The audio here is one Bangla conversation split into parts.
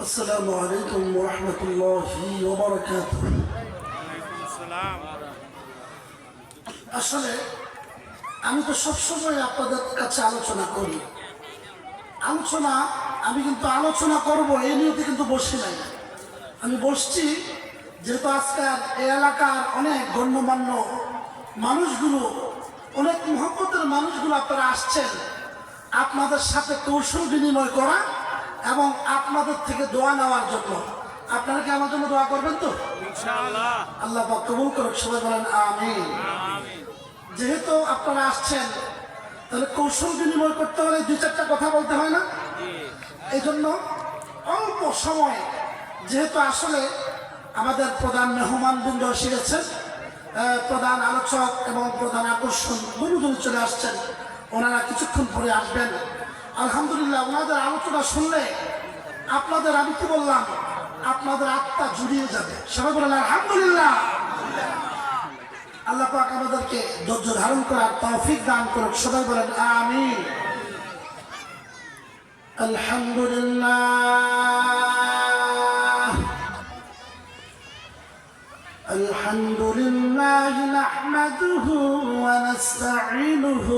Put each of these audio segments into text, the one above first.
السلام عليكم ورحمة الله وبركاته আসলে আমি তো সবসময় আপনাদের কাছে আলোচনা করি আলোচনা আমি কিন্তু আলোচনা করব এই নিয়েতে কিন্তু বসি নাই আমি বসছি যেহেতু আজকাল এই এলাকার অনেক গণ্যমান্য মানুষগুলো অনেক মহব্বতের মানুষগুলো আপনারা আসছেন আপনাদের সাথে কৌশল বিনিময় করা এবং আপনাদের থেকে দোয়া নেওয়ার জন্য। আপনারা কি আমার জন্য দোয়া করবেন তো? আল্লাহ কবুল করুক সবাই বলেন আমি যেহেতু আপনারা আসছেন তাহলে কৌশল বিনিময় করতে হলে দুই চারটা কথা বলতে হয় না? এই জন্য অল্প সময় যেহেতু আসলে আমাদের প্রধান মেহমান বৃন্দ এসে গেছেন প্রধান আলোচক এবং প্রধান আকর্ষণ দুজন চলে আসছেন ওনারা কিছুক্ষণ পরে আসবেন। আলহামদুলিল্লাহ, ওনাদের আলোচনা শুনলে আপনাদের আমি কি বললাম, আপনাদের আত্মা জুড়িয়ে যাবে। সবাই বললেন আলহামদুলিল্লাহ। আল্লাহ পাক আমাদেরকে ধৈর্য ধারণ করার তৌফিক দান করুক। সবাই বলেন আমি আলহামদুলিল্লাহ। আলহামদুলিল্লাহ নাহমাদুহু ওয়া নাস্তাঈনুহু।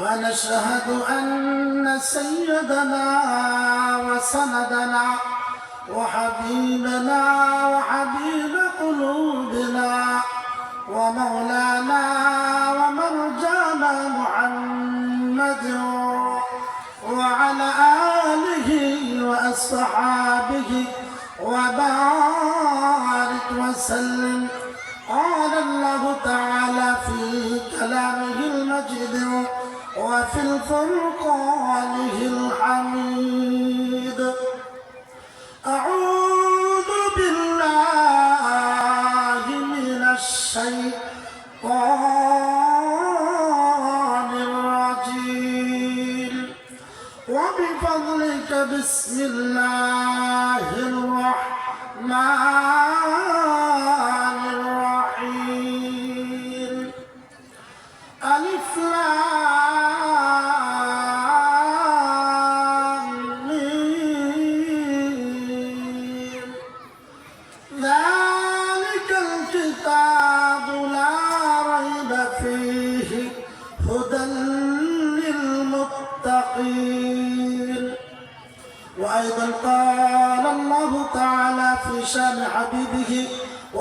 ونشهد أن سيدنا وسندنا وحبيبنا وحبيب قلوبنا ومولانا ومرجانا محمد وعلى آله وأصحابه وبارك وسلم. وفي الفرقانه الحميد. أعوذ بالله من الشيطان الرجيم. وبفضلك بسم الله الرحمن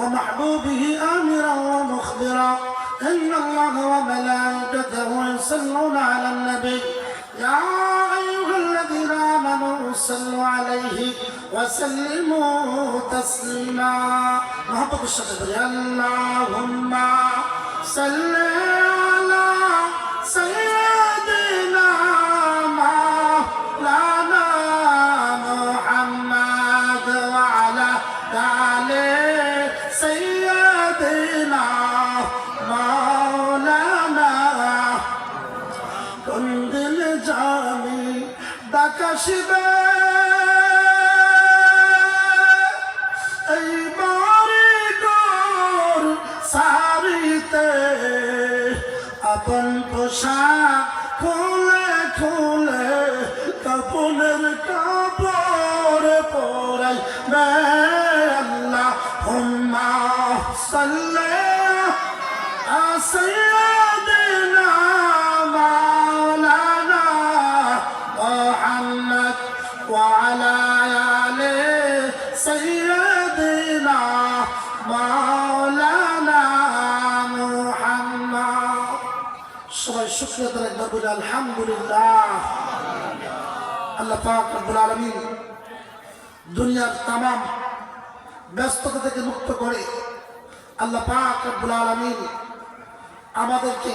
ومحبوبه آمرا ومخبرا إن الله وملائكته يصلون على النبي. يا أيها الذين آمنوا صلوا عليه وسلموا تسليما. محبة الشكر اللهم صل على سيدنا مولانا محمد وعلى آل سيدنا مولانا كن دل جاني دكشبه শুক্রিয়া তার একবার বলে আলহামদুলিল্লাহ। আল্লাহ পাক রব্বুল আলামিন দুনিয়ার তামাম ব্যস্ততা থেকে মুক্ত করে আল্লাহ পাক রব্বুল আলামিন আমাদেরকে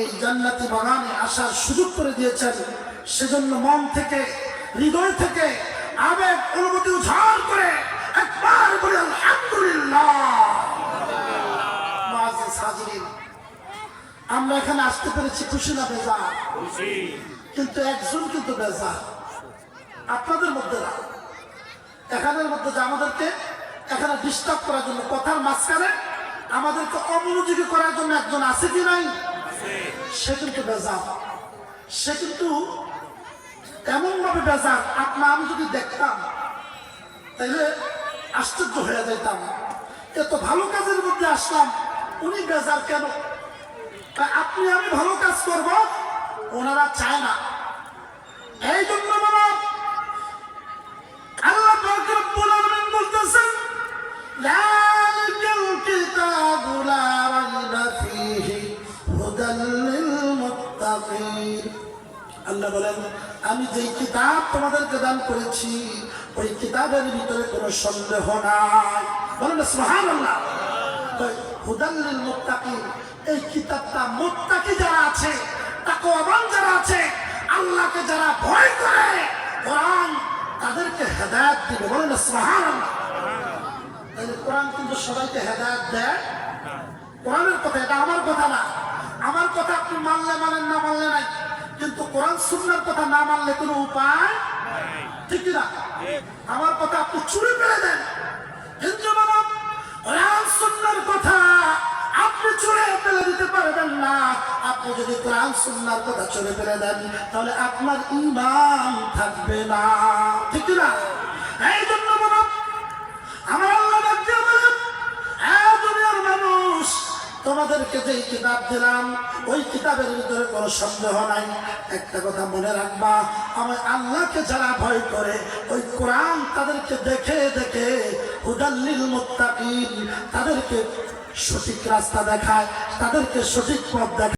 এই জান্নাতি বাগানে আসার সুযোগ করে দিয়েছেন। সেজন্য মন থেকে হৃদয় থেকে আবেগ অনুভূতি উঝাড় করে একবার বলি আলহামদুলিল্লাহ। হাজিরিন, আমরা এখানে আসতে পেরেছি খুশি না বেজা কিন্তু একজন কিন্তু বেজা আপনাদের মধ্যে না। এখানের মধ্যে যে আমাদেরকে এখানে ডিস্টার্ব করার জন্য কথার মাঝখানে আমাদেরকে অমনোযোগী করার জন্য একজন আছে কি নাই? সে কিন্তু বেজার। সে কিন্তু এমন ভাবে বেজার। আপনা আমি যদি দেখতাম তাহলে আশ্চর্য হয়ে যেতাম এত ভালো কাজের মধ্যে আসলাম উনি বেজার কেন? তা আপনি, আমি ভালো কাজ করব। ওনারা চায় না। এই জন্য আল্লাহ বলতেছেন বলেন, আমি যেই কিতাব তোমাদেরকে দান করেছি, ওই কিতাবের ভিতরে কোনো সন্দেহ নাই। বলেন, সুবহানাল্লাহ। এই কিতাবটা মুত্তাকি যারা আছে তাকে তাকওয়াবান যারা আছে আল্লাহকে যারা ভয় করে কোরআন তাদেরকে হেদায়েত দিবে। বলেন না সুবহানাল্লাহ। তাহলে কোরআন কিন্তু সবাইকে হেদায়েত দেয়। কোরআনের কথা এটা আমার কথা না। আমার কথা আপনি মানলে মানেন না মানলে নাই। কিন্তু কোরআন সুন্নার কথা না মানলে কোনো উপায় ঠিক না? আমার কথা আপনি চুরি ফেলে দেন। আপনি যদি কোরআন সুন্নার কথা চুরে ফেলে দেন, তাহলে আপনার ইমান থাকবে না। ঠিক না এই জন্য আমার আল্লাহ দুনিয়ার মানুষ, তোমাদেরকে যে কিতাব দিলাম, ওই কিতাবের ভিতরে কোনো সন্দেহ নাই। একটা কথা মনে রাখবা, আমার আল্লাহকে যারা ভয় করে, ওই কোরআন তাদেরকে দেখে দেখে হুদাল্লিল মুত্তাকিন, তাদেরকে সঠিক রাস্তা দেখায়, তাদেরকে সঠিক পথ দেখায়।